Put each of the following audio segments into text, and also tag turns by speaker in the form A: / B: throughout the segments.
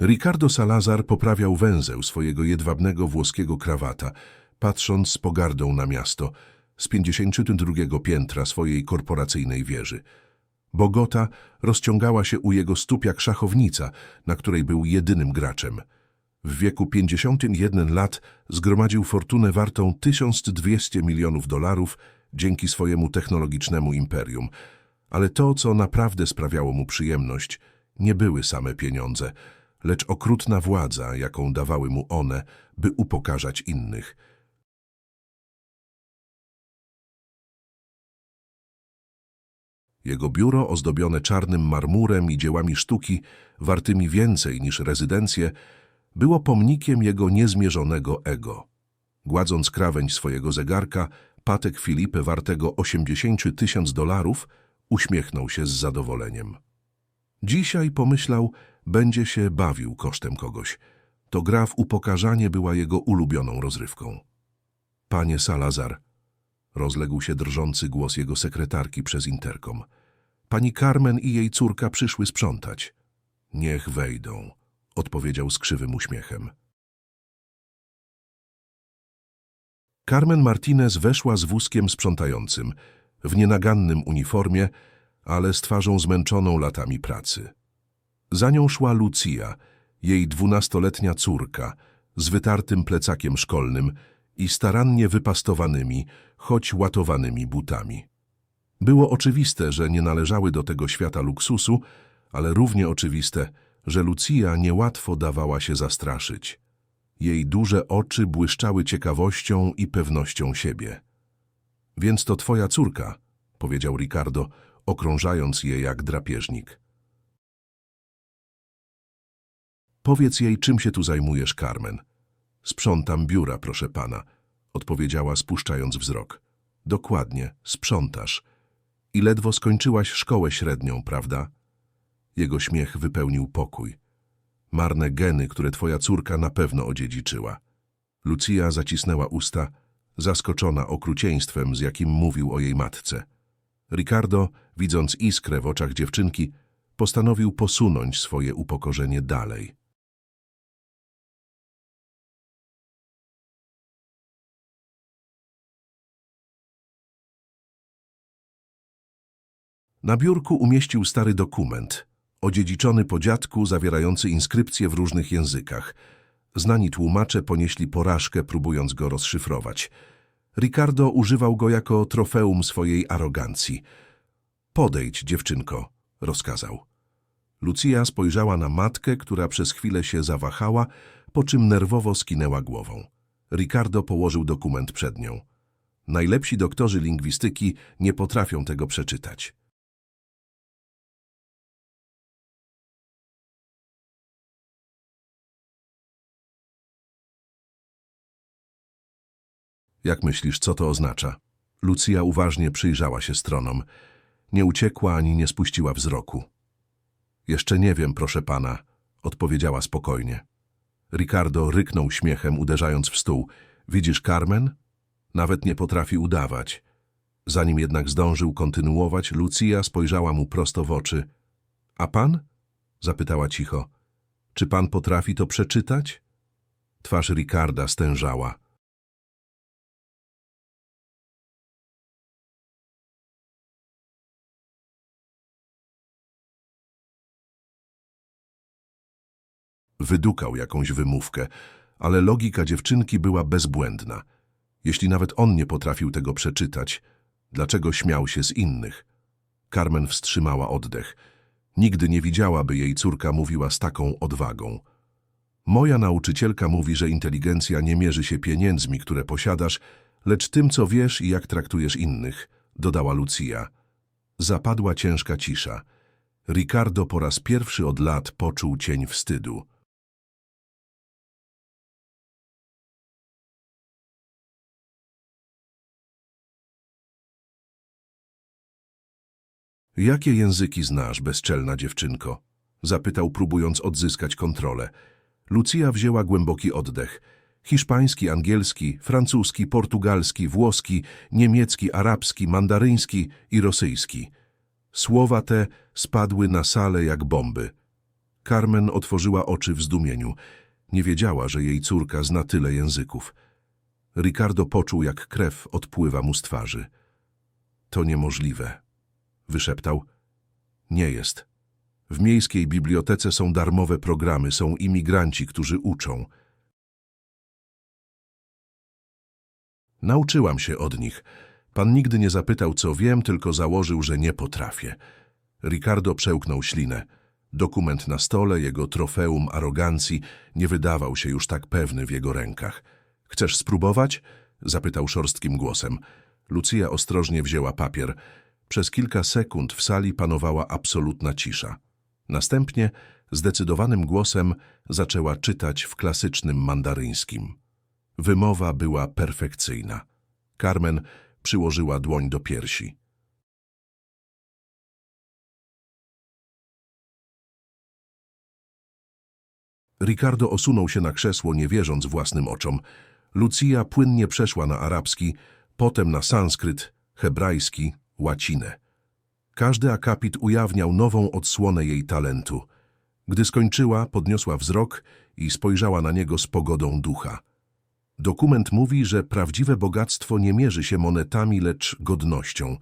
A: Ricardo Salazar poprawiał węzeł swojego jedwabnego włoskiego krawata, patrząc z pogardą na miasto z 52 piętra swojej korporacyjnej wieży. Bogota rozciągała się u jego stóp jak szachownica, na której był jedynym graczem. W wieku 51 lat zgromadził fortunę wartą 1200 milionów dolarów dzięki swojemu technologicznemu imperium. Ale to, co naprawdę sprawiało mu przyjemność, nie były same pieniądze, lecz okrutna władza, jaką dawały mu one, by upokarzać innych. Jego biuro, ozdobione czarnym marmurem i dziełami sztuki, wartymi więcej niż rezydencje, było pomnikiem jego niezmierzonego ego. Gładząc krawędź swojego zegarka, Patek Filipe wartego 80 tysięcy dolarów uśmiechnął się z zadowoleniem. Dzisiaj, pomyślał, będzie się bawił kosztem kogoś. To gra w upokarzanie była jego ulubioną rozrywką. Panie Salazar, rozległ się drżący głos jego sekretarki przez interkom. Pani Carmen i jej córka przyszły sprzątać. Niech wejdą, odpowiedział z krzywym uśmiechem. Carmen Martinez weszła z wózkiem sprzątającym, w nienagannym uniformie, ale z twarzą zmęczoną latami pracy. Za nią szła jej dwunastoletnia córka, z wytartym plecakiem szkolnym i starannie wypastowanymi, choć łatowanymi butami. Było oczywiste, że nie należały do tego świata luksusu, ale równie oczywiste, że Lucia niełatwo dawała się zastraszyć. Jej duże oczy błyszczały ciekawością i pewnością siebie. Więc to twoja córka, powiedział Ricardo, okrążając je jak drapieżnik. Powiedz jej, czym się tu zajmujesz, Carmen. Sprzątam biura, proszę pana, odpowiedziała, spuszczając wzrok. Dokładnie, sprzątasz. I ledwo skończyłaś szkołę średnią, prawda? Jego śmiech wypełnił pokój. Marne geny, które twoja córka na pewno odziedziczyła. Lucia zacisnęła usta, zaskoczona okrucieństwem, z jakim mówił o jej matce. Ricardo, widząc iskrę w oczach dziewczynki, postanowił posunąć swoje upokorzenie dalej. Na biurku umieścił stary dokument, odziedziczony po dziadku, zawierający inskrypcje w różnych językach. Znani tłumacze ponieśli porażkę, próbując go rozszyfrować. Ricardo używał go jako trofeum swojej arogancji. Podejdź, dziewczynko, rozkazał. Lucia spojrzała na matkę, która przez chwilę się zawahała, po czym nerwowo skinęła głową. Ricardo położył dokument przed nią. Najlepsi doktorzy lingwistyki nie potrafią tego przeczytać. Jak myślisz, co to oznacza? Lucia uważnie przyjrzała się stronom. Nie uciekła ani nie spuściła wzroku. Jeszcze nie wiem, proszę pana, odpowiedziała spokojnie. Ricardo ryknął śmiechem, uderzając w stół. Widzisz, Carmen? Nawet nie potrafi udawać. Zanim jednak zdążył kontynuować, Lucia spojrzała mu prosto w oczy. A pan? zapytała cicho. Czy pan potrafi to przeczytać? Twarz Ricarda stężała. Wydukał jakąś wymówkę, ale logika dziewczynki była bezbłędna. Jeśli nawet on nie potrafił tego przeczytać, dlaczego śmiał się z innych? Carmen wstrzymała oddech. Nigdy nie widziałaby jej córka mówiła z taką odwagą. Moja nauczycielka mówi, że inteligencja nie mierzy się pieniędzmi, które posiadasz, lecz tym, co wiesz i jak traktujesz innych, dodała Lucia. Zapadła ciężka cisza. Ricardo po raz pierwszy od lat poczuł cień wstydu. Jakie języki znasz, bezczelna dziewczynko? Zapytał, próbując odzyskać kontrolę. Lucia wzięła głęboki oddech. Hiszpański, angielski, francuski, portugalski, włoski, niemiecki, arabski, mandaryński i rosyjski. Słowa te spadły na salę jak bomby. Carmen otworzyła oczy w zdumieniu. Nie wiedziała, że jej córka zna tyle języków. Ricardo poczuł, jak krew odpływa mu z twarzy. To niemożliwe, wyszeptał. Nie jest. W miejskiej bibliotece są darmowe programy, są imigranci, którzy uczą. Nauczyłam się od nich. Pan nigdy nie zapytał, co wiem, tylko założył, że nie potrafię. Ricardo przełknął ślinę. Dokument na stole, jego trofeum arogancji, nie wydawał się już tak pewny w jego rękach. Chcesz spróbować? zapytał szorstkim głosem. Lucia ostrożnie wzięła papier. Przez kilka sekund w sali panowała absolutna cisza. Następnie zdecydowanym głosem zaczęła czytać w klasycznym mandaryńskim. Wymowa była perfekcyjna. Carmen przyłożyła dłoń do piersi. Ricardo osunął się na krzesło, nie wierząc własnym oczom. Lucia płynnie przeszła na arabski, potem na sanskryt, hebrajski, łacinę. Każdy akapit ujawniał nową odsłonę jej talentu. Gdy skończyła, podniosła wzrok i spojrzała na niego z pogodą ducha. Dokument mówi, że prawdziwe bogactwo nie mierzy się monetami, lecz godnością,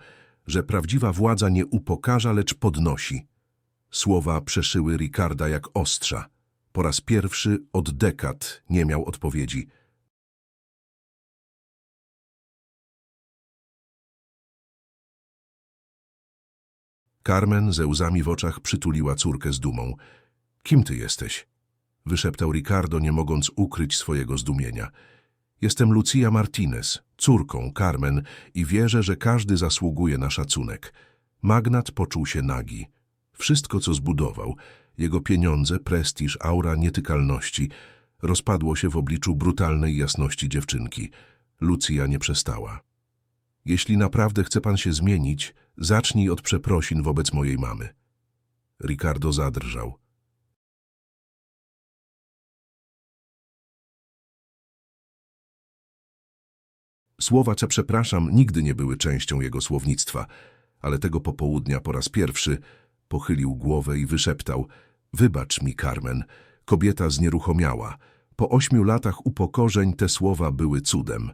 A: że prawdziwa władza nie upokarza, lecz podnosi. Słowa przeszyły Ricarda jak ostrza. Po raz pierwszy od dekad nie miał odpowiedzi. Carmen ze łzami w oczach przytuliła córkę z dumą. Kim ty jesteś? Wyszeptał Ricardo, nie mogąc ukryć swojego zdumienia. Jestem Lucia Martinez, córką Carmen i wierzę, że każdy zasługuje na szacunek. Magnat poczuł się nagi. Wszystko, co zbudował, jego pieniądze, prestiż, aura nietykalności, rozpadło się w obliczu brutalnej jasności dziewczynki. Lucia nie przestała. Jeśli naprawdę chce pan się zmienić, zacznij od przeprosin wobec mojej mamy. Ricardo zadrżał. Słowa „ce przepraszam” nigdy nie były częścią jego słownictwa, ale tego popołudnia po raz pierwszy pochylił głowę i wyszeptał – Wybacz mi, Carmen. Kobieta znieruchomiała. Po ośmiu latach upokorzeń te słowa były cudem.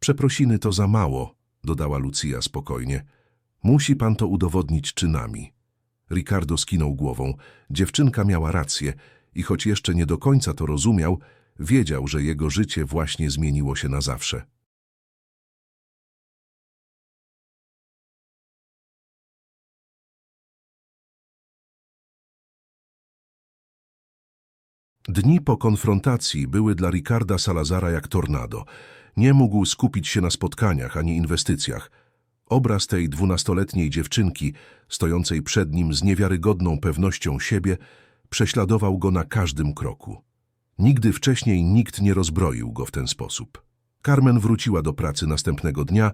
A: Przeprosiny to za mało, dodała Lucia spokojnie. Musi pan to udowodnić czynami. Ricardo skinął głową. Dziewczynka miała rację i choć jeszcze nie do końca to rozumiał, wiedział, że jego życie właśnie zmieniło się na zawsze. Dni po konfrontacji były dla Ricarda Salazara jak tornado. Nie mógł skupić się na spotkaniach ani inwestycjach. Obraz tej dwunastoletniej dziewczynki, stojącej przed nim z niewiarygodną pewnością siebie, prześladował go na każdym kroku. Nigdy wcześniej nikt nie rozbroił go w ten sposób. Carmen wróciła do pracy następnego dnia,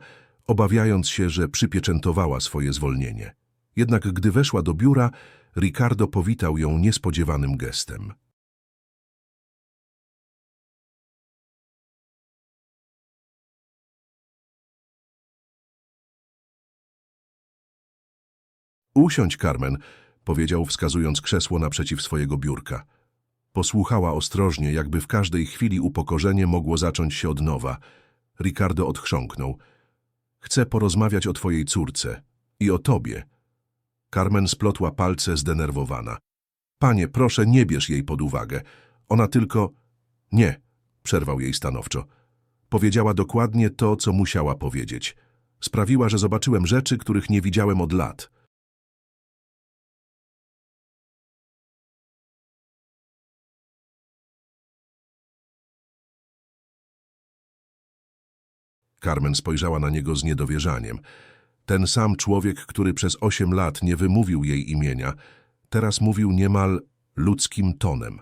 A: obawiając się, że przypieczętowała swoje zwolnienie. Jednak gdy weszła do biura, Ricardo powitał ją niespodziewanym gestem. Usiądź, Carmen, powiedział, wskazując krzesło naprzeciw swojego biurka. Posłuchała ostrożnie, jakby w każdej chwili upokorzenie mogło zacząć się od nowa. Ricardo odchrząknął. Chcę porozmawiać o twojej córce i o tobie. Carmen splotła palce zdenerwowana. Panie, proszę, nie bierz jej pod uwagę. Ona tylko... Nie, przerwał jej stanowczo. Powiedziała dokładnie to, co musiała powiedzieć. Sprawiła, że zobaczyłem rzeczy, których nie widziałem od lat. Carmen spojrzała na niego z niedowierzaniem. Ten sam człowiek, który przez osiem lat nie wymówił jej imienia, teraz mówił niemal ludzkim tonem.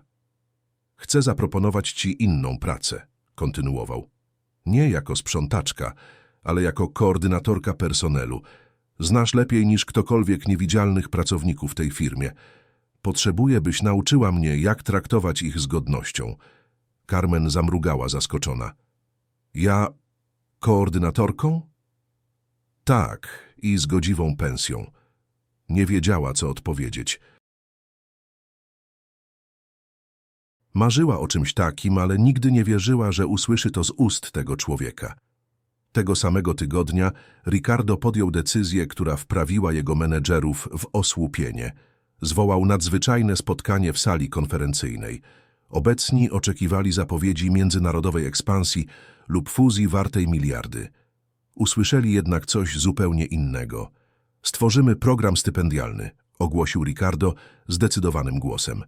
A: Chcę zaproponować ci inną pracę, kontynuował. Nie jako sprzątaczka, ale jako koordynatorka personelu. Znasz lepiej niż ktokolwiek niewidzialnych pracowników tej firmie. Potrzebuję, byś nauczyła mnie, jak traktować ich z godnością. Carmen zamrugała zaskoczona. Ja Koordynatorką? Tak, i z godziwą pensją. Nie wiedziała, co odpowiedzieć. Marzyła o czymś takim, ale nigdy nie wierzyła, że usłyszy to z ust tego człowieka. Tego samego tygodnia Ricardo podjął decyzję, która wprawiła jego menedżerów w osłupienie. Zwołał nadzwyczajne spotkanie w sali konferencyjnej. Obecni oczekiwali zapowiedzi międzynarodowej ekspansji lub fuzji wartej miliardy. Usłyszeli jednak coś zupełnie innego. Stworzymy program stypendialny, ogłosił Ricardo zdecydowanym głosem.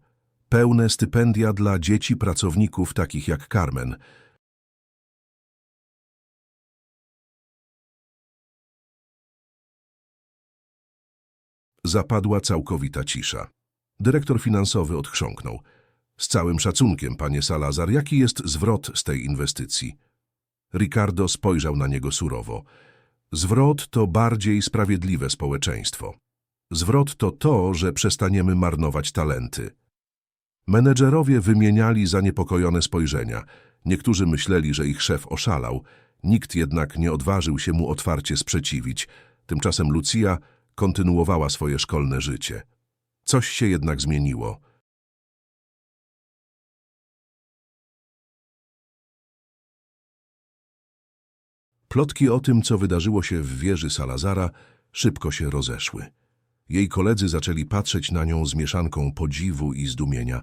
A: Pełne stypendia dla dzieci pracowników takich jak Carmen. Zapadła całkowita cisza. Dyrektor finansowy odchrząknął. Z całym szacunkiem, panie Salazar, jaki jest zwrot z tej inwestycji? Ricardo spojrzał na niego surowo. Zwrot to bardziej sprawiedliwe społeczeństwo. Zwrot to to, że przestaniemy marnować talenty. Menedżerowie wymieniali zaniepokojone spojrzenia. Niektórzy myśleli, że ich szef oszalał. Nikt jednak nie odważył się mu otwarcie sprzeciwić. Tymczasem Lucia kontynuowała swoje szkolne życie. Coś się jednak zmieniło. Plotki o tym, co wydarzyło się w wieży Salazara, szybko się rozeszły. Jej koledzy zaczęli patrzeć na nią z mieszanką podziwu i zdumienia.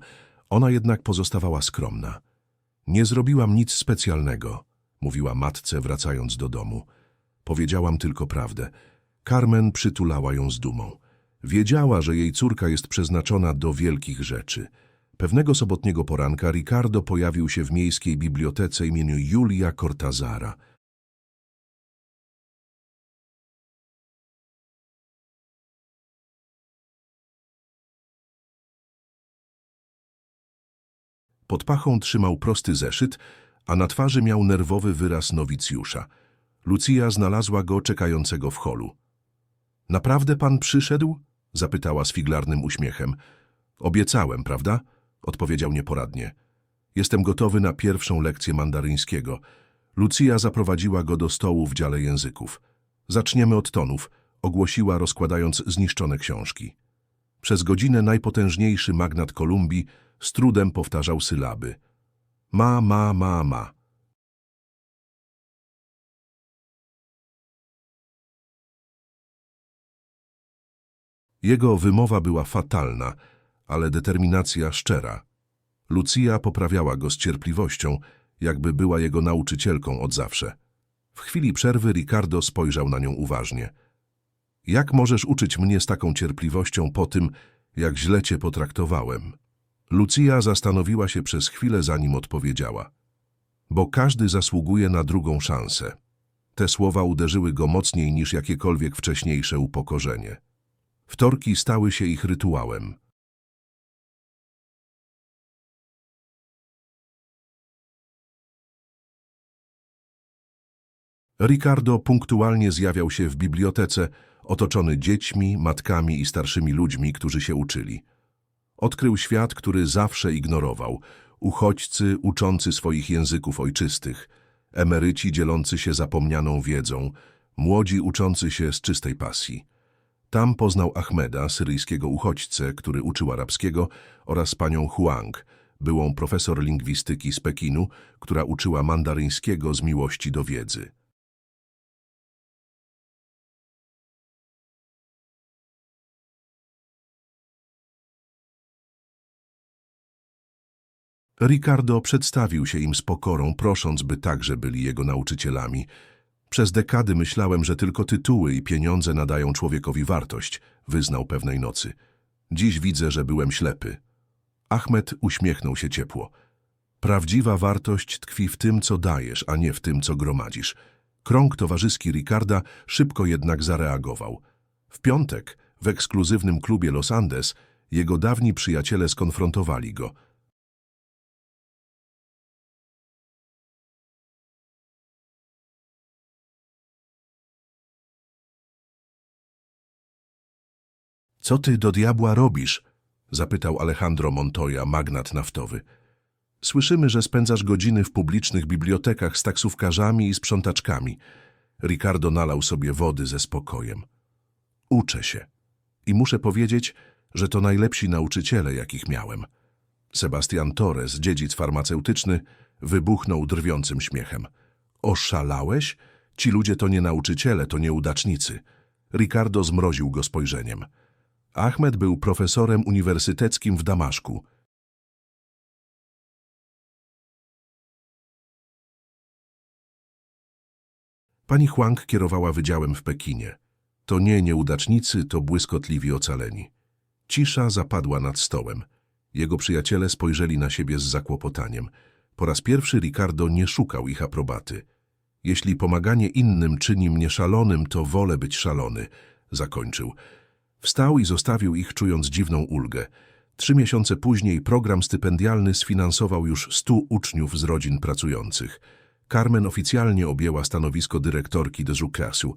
A: Ona jednak pozostawała skromna. Nie zrobiłam nic specjalnego, mówiła matce, wracając do domu. Powiedziałam tylko prawdę. Carmen przytulała ją z dumą. Wiedziała, że jej córka jest przeznaczona do wielkich rzeczy. Pewnego sobotniego poranka Ricardo pojawił się w miejskiej bibliotece imieniu Julia Cortazara. Pod pachą trzymał prosty zeszyt, a na twarzy miał nerwowy wyraz nowicjusza. Lucia znalazła go czekającego w holu. Naprawdę pan przyszedł? zapytała z figlarnym uśmiechem. Obiecałem, prawda? odpowiedział nieporadnie. Jestem gotowy na pierwszą lekcję mandaryńskiego. Lucia zaprowadziła go do stołu w dziale języków. Zaczniemy od tonów, ogłosiła, rozkładając zniszczone książki. Przez godzinę najpotężniejszy magnat Kolumbii z trudem powtarzał sylaby. Ma, ma, ma, ma. Jego wymowa była fatalna, ale determinacja szczera. Lucia poprawiała go z cierpliwością, jakby była jego nauczycielką od zawsze. W chwili przerwy Ricardo spojrzał na nią uważnie. Jak możesz uczyć mnie z taką cierpliwością po tym, jak źle cię potraktowałem? Lucia zastanowiła się przez chwilę, zanim odpowiedziała. Bo każdy zasługuje na drugą szansę. Te słowa uderzyły go mocniej niż jakiekolwiek wcześniejsze upokorzenie. Wtorki stały się ich rytuałem. Ricardo punktualnie zjawiał się w bibliotece, otoczony dziećmi, matkami i starszymi ludźmi, którzy się uczyli. Odkrył świat, który zawsze ignorował. Uchodźcy uczący swoich języków ojczystych, emeryci dzielący się zapomnianą wiedzą, młodzi uczący się z czystej pasji. Tam poznał Ahmeda, syryjskiego uchodźcę, który uczył arabskiego, oraz panią Huang, byłą profesor lingwistyki z Pekinu, która uczyła mandaryńskiego z miłości do wiedzy. Ricardo przedstawił się im z pokorą, prosząc, by także byli jego nauczycielami. Przez dekady myślałem, że tylko tytuły i pieniądze nadają człowiekowi wartość, wyznał pewnej nocy. Dziś widzę, że byłem ślepy. Ahmed uśmiechnął się ciepło. Prawdziwa wartość tkwi w tym, co dajesz, a nie w tym, co gromadzisz. Krąg towarzyski Ricarda szybko jednak zareagował. W piątek, w ekskluzywnym klubie Los Andes, jego dawni przyjaciele skonfrontowali go – Co ty do diabła robisz? zapytał Alejandro Montoya, magnat naftowy. Słyszymy, że spędzasz godziny w publicznych bibliotekach z taksówkarzami i sprzątaczkami. Ricardo nalał sobie wody ze spokojem. Uczę się. I muszę powiedzieć, że to najlepsi nauczyciele, jakich miałem. Sebastian Torres, dziedzic farmaceutyczny, wybuchnął drwiącym śmiechem. Oszalałeś? Ci ludzie to nie nauczyciele, to nieudacznicy. Ricardo zmroził go spojrzeniem. Ahmed był profesorem uniwersyteckim w Damaszku. Pani Huang kierowała wydziałem w Pekinie. To nie nieudacznicy, to błyskotliwi ocaleni. Cisza zapadła nad stołem. Jego przyjaciele spojrzeli na siebie z zakłopotaniem. Po raz pierwszy Ricardo nie szukał ich aprobaty. Jeśli pomaganie innym czyni mnie szalonym, to wolę być szalony, zakończył. Wstał i zostawił ich, czując dziwną ulgę. Trzy miesiące później program stypendialny sfinansował już stu uczniów z rodzin pracujących. Carmen oficjalnie objęła stanowisko dyrektorki de Jucasu.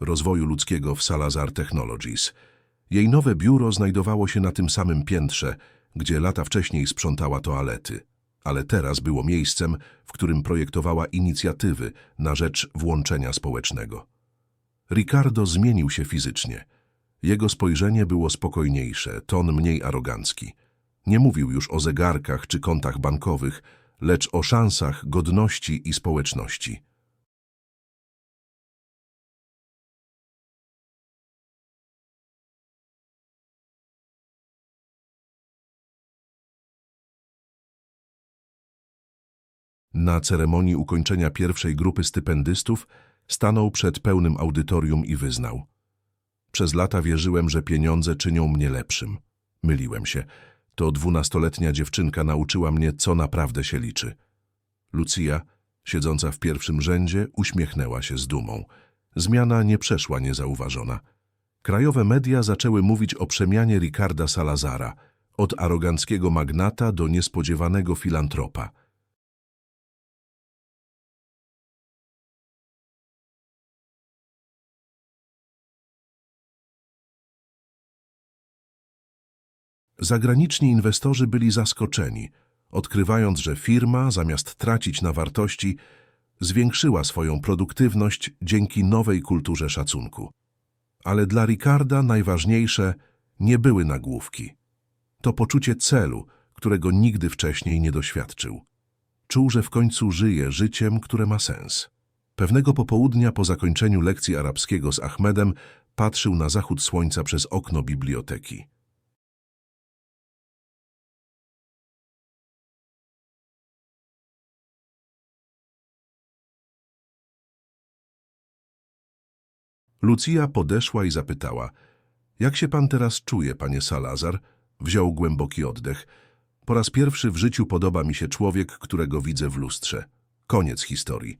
A: rozwoju ludzkiego w Salazar Technologies. Jej nowe biuro znajdowało się na tym samym piętrze, gdzie lata wcześniej sprzątała toalety, ale teraz było miejscem, w którym projektowała inicjatywy na rzecz włączenia społecznego. Ricardo zmienił się fizycznie. Jego spojrzenie było spokojniejsze, ton mniej arogancki. Nie mówił już o zegarkach czy kontach bankowych, lecz o szansach, godności i społeczności. Na ceremonii ukończenia pierwszej grupy stypendystów stanął przed pełnym audytorium i wyznał. Przez lata wierzyłem, że pieniądze czynią mnie lepszym. Myliłem się. To dwunastoletnia dziewczynka nauczyła mnie, co naprawdę się liczy. Lucia, siedząca w pierwszym rzędzie, uśmiechnęła się z dumą. Zmiana nie przeszła niezauważona. Krajowe media zaczęły mówić o przemianie Ricarda Salazara, od aroganckiego magnata do niespodziewanego filantropa. Zagraniczni inwestorzy byli zaskoczeni, odkrywając, że firma, zamiast tracić na wartości, zwiększyła swoją produktywność dzięki nowej kulturze szacunku. Ale dla Ricarda najważniejsze nie były nagłówki. To poczucie celu, którego nigdy wcześniej nie doświadczył. Czuł, że w końcu żyje życiem, które ma sens. Pewnego popołudnia po zakończeniu lekcji arabskiego z Ahmedem patrzył na zachód słońca przez okno biblioteki. Lucia podeszła i zapytała. Jak się pan teraz czuje, panie Salazar? Wziął głęboki oddech. Po raz pierwszy w życiu podoba mi się człowiek, którego widzę w lustrze. Koniec historii.